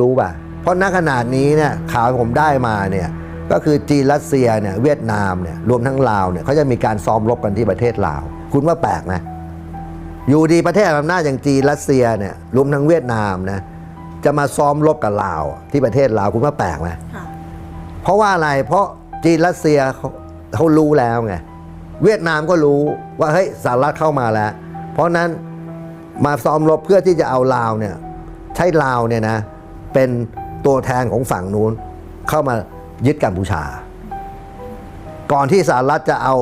รู้ป่ะ เพราะณขนาดนี้เนี่ยข่าวที่ผมได้มาเนี่ยก็คือจีนรัสเซียเนี่ยเวียดนามเนี่ยรวมทั้งลาวเนี่ยเขาจะมีการซ้อมรบกันที่ประเทศลาว คุณว่าแปลกไหมอยู่ดีประเทศอำนาจอย่างจีนรัสเซียเนี่ยรวมทั้งเวียดนามนะจะมาซ้อมรบกับลาว ที่ประเทศลาวคุณว่าแปลกไหมค่ะเพราะว่าอะไรเพราะจีนรัสเซียเขาเขารู้แล้วไงเวียดนามก็รู้ว่าเฮ้ยสหรัฐเข้ามาแล้ว เพราะนั้นมาซ้อมรบเพื่อที่จะเอาลาวเนี่ยใช้ลาวเนี่ยนะ เป็นตัวแทนของฝั่งนู้นเข้ามายึดกัมพูชา ก่อนที่สหรัฐจะเอา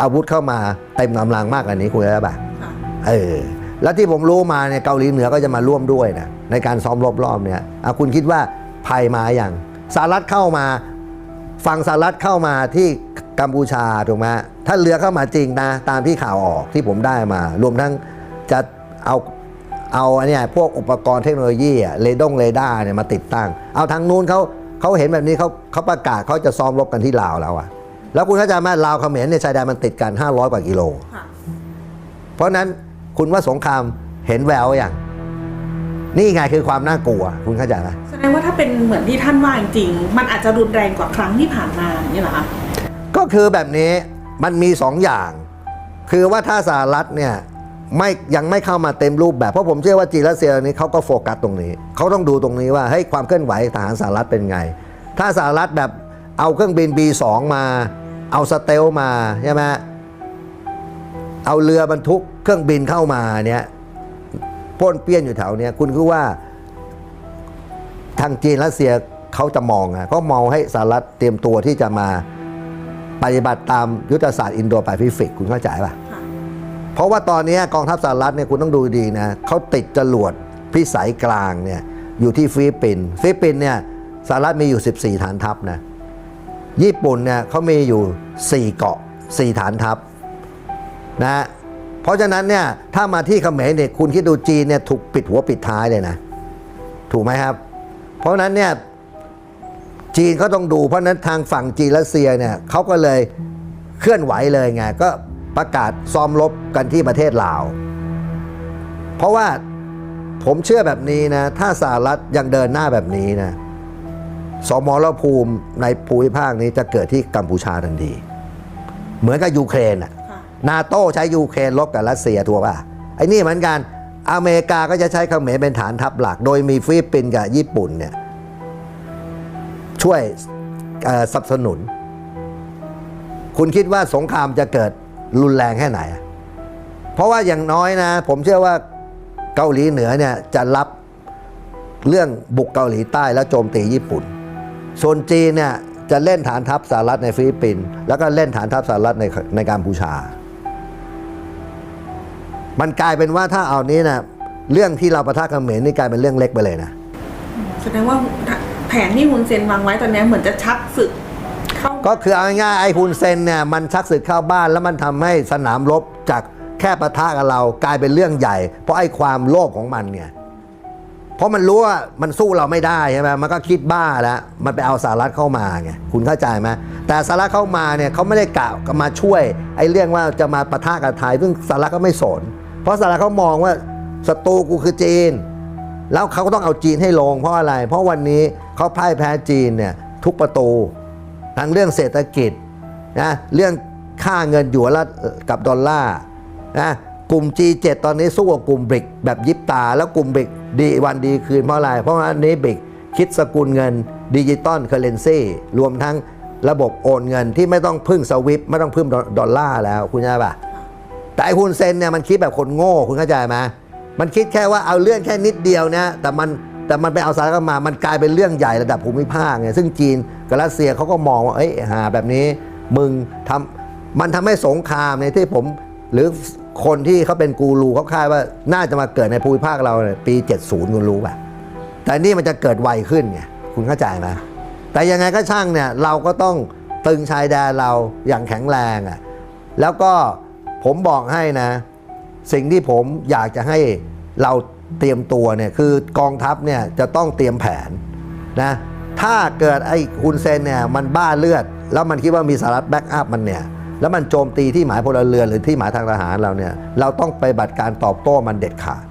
อาวุธเข้ามาเต็มกำลังมากกว่านี้คุณเข้าใจปะค่ะเออแล้วที่ผมรู้มาเนี่ยเกาหลีเหนือก็จะมาร่วมด้วยนะในการซ้อมรบรอบเนี่ยอะคุณคิดว่าภัยมาอย่างสหรัฐเข้ามาฝั่งสหรัฐเข้ามาที่กัมพูชาถูกไหมถ้าเรือเข้ามาจริงนะตามที่ข่าวออกที่ผมได้มา รวมทั้งจะเอา เอาอันเนี่ยพวกอุปกรณ์เทคโนโลยีอะเรดงเรดาร์เนี่ยมาติดตั้ง เอาทางนู้นเขาเขาเห็นแบบนี้เขาเขาประกาศเขาจะซ้อมรบกันที่ลาวแล้วอะแล้วคุณเข้าใจไหมลาวเขมรเนี่ยชายแดนมันติดกัน 500 กว่ากิโลค่ะเพราะฉะนั้นคุณว่าสงครามเห็นแววอย่างนี่ไงคือความน่ากลัว คุณเข้าใจไหมแสดงว่าถ้าเป็นเหมือนที่ท่านว่าจริงๆมันอาจจะรุนแรงกว่าครั้งที่ผ่านมาอย่างนี้เหรอคะก็คือแบบนี้มันมีสองอย่าง คือว่าถ้าสหรัฐเนี่ย ไม่ยังไม่เข้ามาเต็มรูปแบบเพราะผมเชื่อว่าจีนรัสเซียนี้เขาก็โฟกัสตรงนี้เขาต้องดูตรงนี้ว่าเฮ้ความเคลื่อนไหวทหารสหรัฐเป็นไง ถ้าสหรัฐแบบเอาเครื่องบิน B2 มาเอาสเตลมาใช่ไหมเอาเรือบรรทุกเครื่องบินเข้ามาเนี่ยป้นเปี้ยนอยู่แถวเนี้ยคุณคือว่า ทางจีนรัสเซียเขาจะมองอะเขามองให้สหรัฐเตรียมตัวที่จะมาปฏิบัติตามยุทธศาสตร์อินโดแปซิฟิกคุณเข้าใจปะ่ะ เพราะว่าตอนนี้กองทัพสหรัฐเนี่ยคุณต้องดูดีนะเขาติดจรวดพิสัยกลางเนี่ยอยู่ที่ฟิลิปปินส์ฟิลิปปินส์เนี่ยสหรัฐมีอยู่ 14 ฐานทัพนะญี่ปุ่นเนี่ยเขามีอยู่ 4 เกาะ 4 ฐานทัพนะเพราะฉะนั้นเนี่ยถ้ามาที่เขมรเนี่ยคุณคิดดูจีนเนี่ยถูกปิดหัวปิดท้ายเลยนะ ถูกไหมครับ เพราะฉะนั้นเนี่ยจีนเขาต้องดูเพราะฉะนั้นทางฝั่งจีนรัสเซียเนี่ยเขาก็เลยเคลื่อนไหวเลยไงก็ ประกาศซ้อมรบกันที่ประเทศลาว เพราะว่าผมเชื่อแบบนี้นะ ถ้าสหรัฐยังเดินหน้าแบบนี้นะสมรภูมิในภูมิภาคนี้จะเกิดที่กัมพูชาทันที เหมือนกับยูเครนอะค่ะนาโต้ใช้ยูเครนลบกับรัสเซียถูกป่ะไอ้นี่เหมือนกัน อเมริกาก็จะใช้เขมรเป็นฐานทัพหลัก โดยมีฟิลิปปินส์กับญี่ปุ่นเนี่ยช่วยเอ่อสนับสนุน คุณคิดว่าสงครามจะเกิด รุนแรงแค่ไหน เพราะว่าอย่างน้อยนะ ผมเชื่อว่าเกาหลีเหนือเนี่ยจะรับเรื่องบุกเกาหลีใต้แล้วโจมตีญี่ปุ่น ส่วนจีนเนี่ยจะเล่นฐานทัพสหรัฐในฟิลิปปินส์แล้วก็เล่นฐานทัพสหรัฐในในกัมพูชา มันกลายเป็นว่าถ้าเอานี้นะเรื่องที่เราประทะกัมเขมรนี่กลายเป็นเรื่องเล็กไปเลยนะแสดงว่าแผนที่ฮุนเซนวางไว้ตอนนี้เหมือนจะชักศึก ก็คือเอาง่ายๆไอ้ฮุนเซนเนี่ยมันชักศึกเข้าบ้านแล้วมันทำให้สนามรบจากแค่ปะทะกับเรากลายเป็นเรื่องใหญ่ เพราะไอ้ความโลภของมันเนี่ยเพราะมันรู้ว่ามันสู้เราไม่ได้ใช่ไหมมันก็คิดบ้าแล้วมันไปเอาสหรัฐเข้ามาไงคุณเข้าใจไหมแต่สหรัฐเข้ามาเนี่ยเขาไม่ได้กะมาช่วยไอ้เรื่องว่าจะมาปะทะกับไทยซึ่งสหรัฐก็ไม่สน เพราะสหรัฐเขามองว่าศัตรูกูคือจีน แล้วเขาก็ต้องเอาจีนให้ลงเพราะอะไร เพราะวันนี้เขาพ่ายแพ้จีนเนี่ยทุกประตู ทั้งเรื่องเศรษฐกิจนะเรื่องค่าเงินหยวนละกับดอลลาร์นะกลุ่ม G7 ตอนนี้สู้กับกลุ่มบริกแบบยิบตา แล้วกลุ่มบริกดีวันดีคืนเพราะอะไร เพราะว่าอันนี้บริกคิดสกุลเงินดิจิตอลเคอร์เรนซีรวมทั้งระบบโอนเงินที่ไม่ต้องพึ่งสวิฟไม่ต้องพึ่งดอลลาร์แล้วคุณเข้าใจปะแต่ไอ้ฮุนเซนเนี่ยมันคิดแบบคนโง่คุณเข้าใจไหมมันคิดแค่ว่าเอาเรื่องแค่นิดเดียวนะแต่มัน แต่มันไปเอาสาระมา มันกลายเป็นเรื่องใหญ่ระดับภูมิภาคไงซึ่งจีนกับรัสเซียเขาก็มองว่าเอ้ยหาแบบนี้มึงทำมันทำให้สงครามในที่ผมหรือคนที่เขาเป็นกูรูเขาคาดว่าน่าจะมาเกิดในภูมิภาคเราเปี 70 คุณรู้ป่ะ แต่นี่มันจะเกิดไวขึ้นไงคุณเข้าใจไหมแต่ยังไงก็ช่างเนี่ยเราก็ต้องตึงชายแดนเราอย่างแข็งแรงอะแล้วก็ผมบอกให้นะ สิ่งที่ผมอยากจะให้เรา เตรียมตัวเนี่ยคือกองทัพเนี่ยจะต้องเตรียมแผนนะถ้าเกิดไอ้ฮุนเซนเนี่ยมันบ้าเลือด แล้วมันคิดว่ามีสหรัฐแบ็กอัพมันเนี่ยแล้วมันโจมตีที่หมายพลเรือนหรือที่หมายทางทหารเราเนี่ยเราต้องไปบัดการตอบโต้มันเด็ดขาด